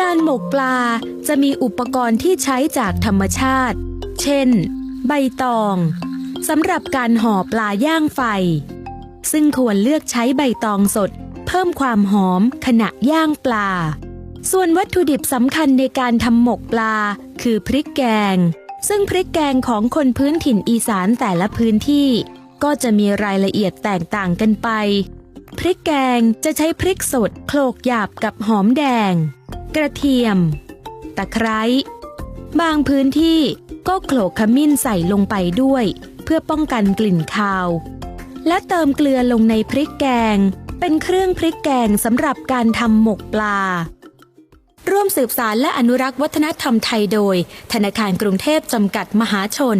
การหมกปลาจะมีอุปกรณ์ที่ใช้จากธรรมชาติ เช่น ใบตองสำหรับการห่อปลาย่างไฟ ซึ่งควรเลือกใช้ใบตองสด เพิ่มความหอมขณะย่างปลา ส่วนวัตถุดิบสำคัญในการทำหมกปลา คือพริกแกง ซึ่งพริกแกงของคนพื้นถิ่นอีสานแต่ละพื้นที่ ก็จะมีรายละเอียดแตกต่างกันไป พริกแกงจะใช้พริกสดโขลกหยาบกับหอมแดง กระเทียม ตะไคร้ บางพื้นที่ก็โขลกขมิ้นใส่ลงไปด้วย เพื่อป้องกันกลิ่นคาว และเติมเกลือลงในพริกแกง เป็นเครื่องพริกแกงสำหรับการทำหมกปลา ร่วมสืบสารและอนุรักษ์วัฒนธรรมไทยโดย ธนาคารกรุงเทพจำกัดมหาชน